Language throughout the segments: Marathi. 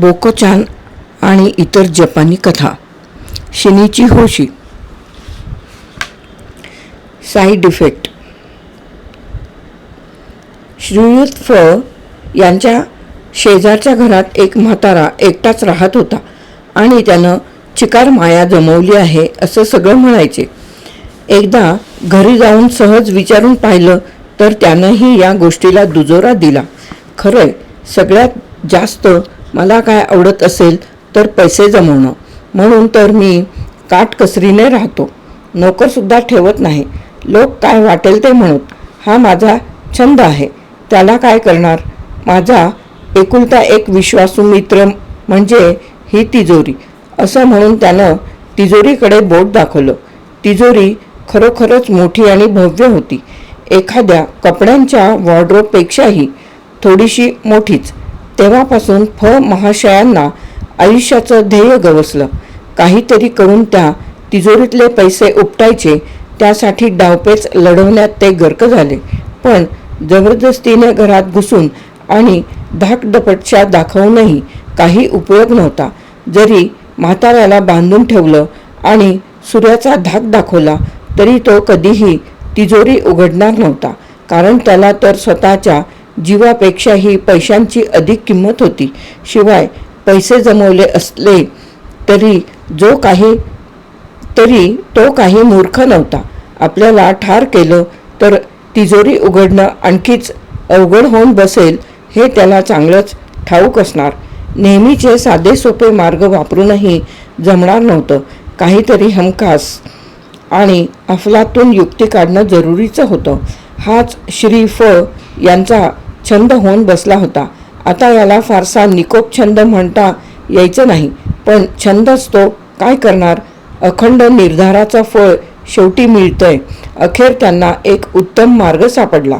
बोकोचान आणि इतर जपानी कथा. Shinichi Hoshi. Side effect. श्रीयुत फ यांच्या शेजारच्या घरात एक म्हातारा एकटाच राहत होता आणि त्यानं चिकार माया जमवली आहे असं सगळं म्हणायचे. एकदा घरी जाऊन सहज विचारून पाहिलं तर त्यानंही या गोष्टीला दुजोरा दिला. खरंय सगळ्यात जास्त मला काय आवडत असेल तर पैसे जमवणं. म्हणून तर मी काटकसरीने राहतो. नोकरसुद्धा ठेवत नाही. लोक काय वाटेल ते म्हणत हा माझा छंद आहे. त्याला काय करणार? माझा एकुलता एक विश्वासू मित्र म्हणजे ही तिजोरी. असं म्हणून त्यानं तिजोरीकडे बोट दाखवलं. तिजोरी खरोखरच मोठी आणि भव्य होती. एखाद्या कपड्यांच्या वॉर्ड्रोबपेक्षाही थोडीशी मोठीच. तेव्हापासून फ महाशयांना आयुष्याचं ध्येय गवसलं. काहीतरी करून त्या तिजोरीतले पैसे उपटायचे त्यासाठी डावपेच लढवण्यात ते गर्क झाले. पण जबरदस्तीने घरात घुसून आणि धाकदपटशा दाखवूनही काही उपयोग नव्हता. जरी म्हाताऱ्याला बांधून ठेवलं आणि सूर्याचा धाक दाखवला तरी तो कधीही तिजोरी उघडणार नव्हता. कारण त्याला तर स्वतःच्या जीवापेक्षाही पैशांची अधिक किंमत होती. शिवाय पैसे जमवले असले तरी जो काही तरी तो काही मूर्ख नव्हता. आपल्याला ठार केलं तर तिजोरी उघडणं आणखीच अवघड होऊन बसेल हे त्याला चांगलंच ठाऊक असणार. नेहमीचे साधे सोपे मार्ग वापरूनही जमणार नव्हतं. काहीतरी हमखास आणि अफलातून युक्ती काढणं जरुरीचं होतं. हाच श्री फ यांचा छंद होऊन बसला होता. आता याला फारसा निकोप छंद म्हणता यायचं नाही पण छंदच तो काय करणार? अखंड निर्धाराचं फळ शेवटी मिळतंय. अखेर त्यांना एक उत्तम मार्ग सापडला.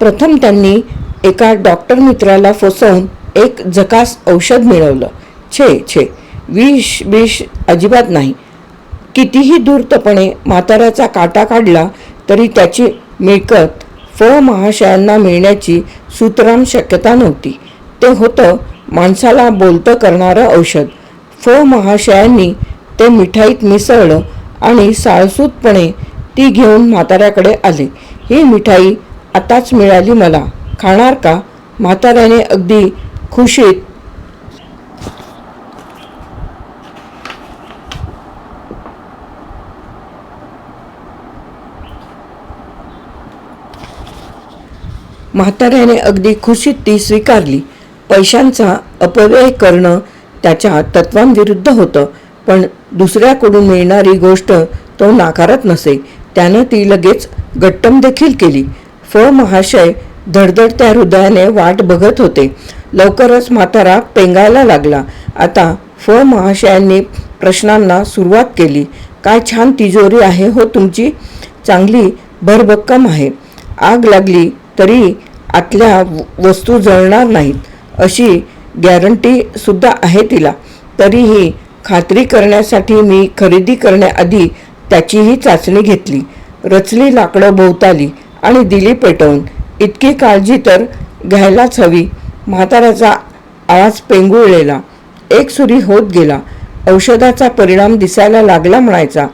प्रथम त्यांनी एका डॉक्टर मित्राला फसवून एक जकास औषध मिळवलं. छे छे. विष विष अजिबात नाही. कितीही धूर्तपणे म्हाताऱ्याचा काटा काढला तरी त्याची मिळकत फ महाशयांना मिळण्याची सुतराम शक्यता नव्हती. ते होतं माणसाला बोलतं करणारं औषध. फ महाशयांनी ते मिठाईत मिसळलं आणि साळसूतपणे ती घेऊन म्हाताऱ्याकडे आले. ही मिठाई आताच मिळाली मला. खाणार का? म्हाताऱ्याने अगदी खुशीत म्हाताऱ्याने अगदी खुशीत ती स्वीकारली. पैशांचा अपव्यय करणं त्याच्या तत्वांविरुद्ध होतं पण दुसऱ्याकडून मिळणारी गोष्ट तो नाकारत नसे. त्यानं ती लगेच गट्टम देखील केली. फ महाशय धडधडत्या हृदयाने वाट बघत होते. लवकरच म्हातारा पेंगायला लागला. आता फ महाशयांनी प्रश्नांना सुरुवात केली. काय छान तिजोरी आहे हो तुमची. चांगली भरभक्कम आहे. आग लागली तरी आतल्या वस्तू जळणार नाहीत अशी गॅरंटी सुद्धा आहे तिला. तरीही खात्री करण्यासाठी मी खरेदी करण्याआधी त्याचीही चाचणी घेतली. रचली लाकडं भोवताली आणि दिली पेटवून. इतकी काळजी तर घ्यायलाच हवी. म्हाताऱ्याचा आवाज पेंगुळलेला. एक सुरी होत गेला. औषधाचा परिणाम दिसायला लागला म्हणायचा.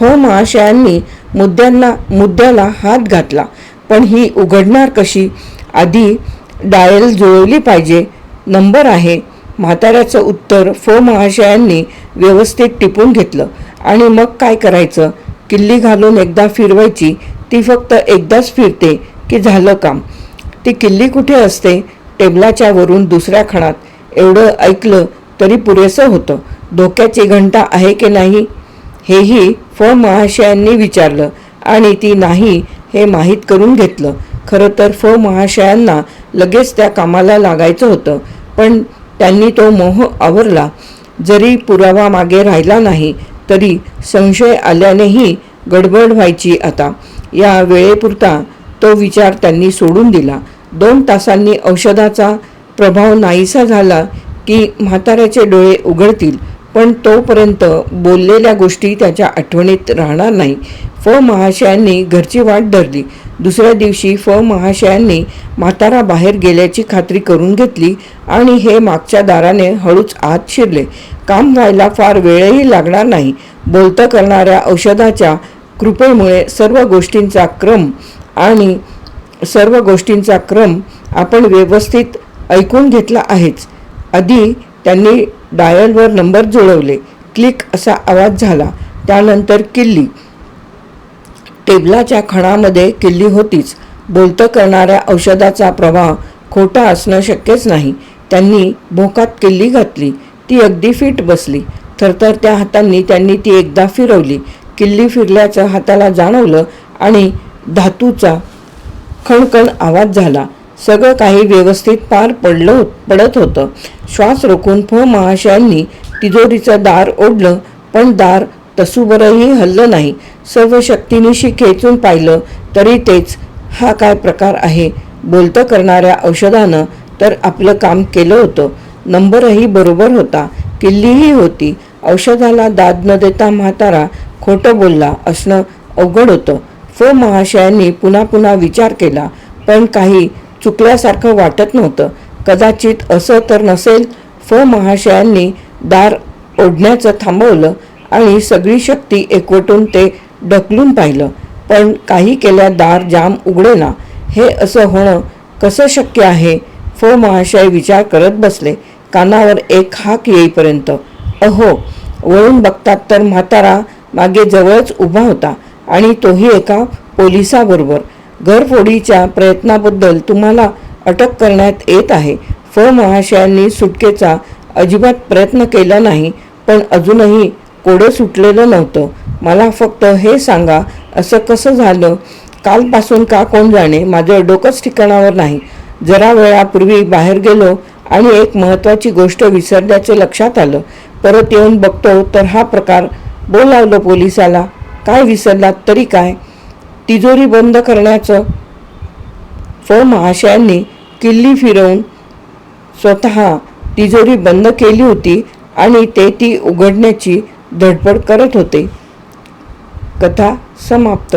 फ. महाशयांनी मुद्द्यांना मुद्द्याला हात घातला. पण ही उघडणार कशी? आधी डायल जुळवली पाहिजे. नंबर आहे. म्हाताऱ्याचं उत्तर फ महाशयांनी व्यवस्थित टिपून घेतलं. आणि मग काय करायचं? किल्ली घालून एकदा फिरवायची. ती फक्त एकदाच फिरते की झालं काम. ती किल्ली कुठे असते? टेबलाच्या वरून दुसऱ्या खणात. एवढं ऐकलं तरी पुरेसं होतं. धोक्याची घंटा आहे की नाही? हेही फ महाशयांनी विचारलं. आणि ती नाही हे माहीत करून घेतलं. खरं तर फ महाशयांना लगेच त्या कामाला लागायचं होतं पण त्यांनी तो मोह आवरला. जरी पुरावा मागे राहिला नाही तरी संशय आल्यानेही गडबड व्हायची आता. या वेळेपुरता तो विचार त्यांनी सोडून दिला. दोन तासांनी औषधाचा प्रभाव नाहीसा झाला की म्हाताऱ्याचे डोळे उघडतील. पण तोपर्यंत बोललेल्या गोष्टी त्याच्या आठवणीत राहणार नाही. फ महाशयांनी घरची वाट धरली. दुसऱ्या दिवशी फ महाशयांनी म्हातारा बाहेर गेल्याची खात्री करून घेतली आणि हे मागच्या दाराने हळूच आत शिरले. काम व्हायला फार वेळही लागणार नाही. बोलतं करणाऱ्या औषधाच्या कृपेमुळे सर्व गोष्टींचा क्रम आणि सर्व गोष्टींचा क्रम आपण व्यवस्थित ऐकून घेतला आहेच. आधी त्यांनी डायलवर नंबर जुळवले. क्लिक असा आवाज झाला. त्यानंतर किल्ली. टेबलाच्या खणामध्ये किल्ली होतीच. बोलतं करणाऱ्या औषधाचा प्रवाह खोटा असणं शक्यच नाही. त्यांनी भोकात किल्ली घातली. ती अगदी फिट बसली. थरथर त्या हातांनी त्यांनी ती एकदा फिरवली. किल्ली फिरल्याचं हाताला जाणवलं आणि धातूचा खणखण आवाज झाला. सगळं काही व्यवस्थित पार पडलं पडत होतं. श्वास रोखून फ महाशयांनी तिजोरीचं दार ओढलं पण दार तसूबरही हल्लं नाही. सर्व शक्तीनिशी खेचून पाहिलं तरी तेच हा काय प्रकार आहे? बोलतं करणाऱ्या औषधानं तर आपलं काम केलं होतं. नंबरही बरोबर होता. किल्लीही होती. औषधाला दाद न देता म्हातारा खोटं बोलला असणं अवघड होतं. फ महाशयांनी पुन्हा पुन्हा विचार केला पण काही चुकल्यासारखं वाटत नव्हतं. कदाचित असं तर नसेल फ महाशयांनी दार ओढण्याचं थांबवलं आणि सगळी शक्ती एकवटून ते ढकलून पाहिलं. पण काही केल्या दार जाम उघडेना. हे असं होणं कसं शक्य आहे? फ महाशय विचार करत बसले. कानावर एक हाक येईपर्यंत. अहो वळून बघतात तर म्हातारा मागे जवळच उभा होता आणि तोही एका पोलिसाबरोबर. घरफोडीच्या प्रयत्नाबद्दल तुम्हाला अटक करण्यात येत आहे. फ महाशयांनी सुटकेचा अजिबात प्रयत्न केला नाही पण अजूनही कोडं सुटलेलं नव्हतं. मला फक्त हे सांगा असं कसं झालं? कालपासून का कोण जाणे? माझं डोकंच ठिकाणावर नाही. जरा वेळापूर्वी बाहेर गेलो आणि एक महत्त्वाची गोष्ट विसरल्याचे लक्षात आलं. परत येऊन बघतो तर हा प्रकार बोलावलं पोलिसाला. काय विसरलात? तरी काय? तिजोरी बंद करण्याचं फ महाशयांनी किल्ली फिरवून स्वतः तिजोरी बंद केली होती आणि ते ती उघडण्याची धडपड करत होते. कथा समाप्त.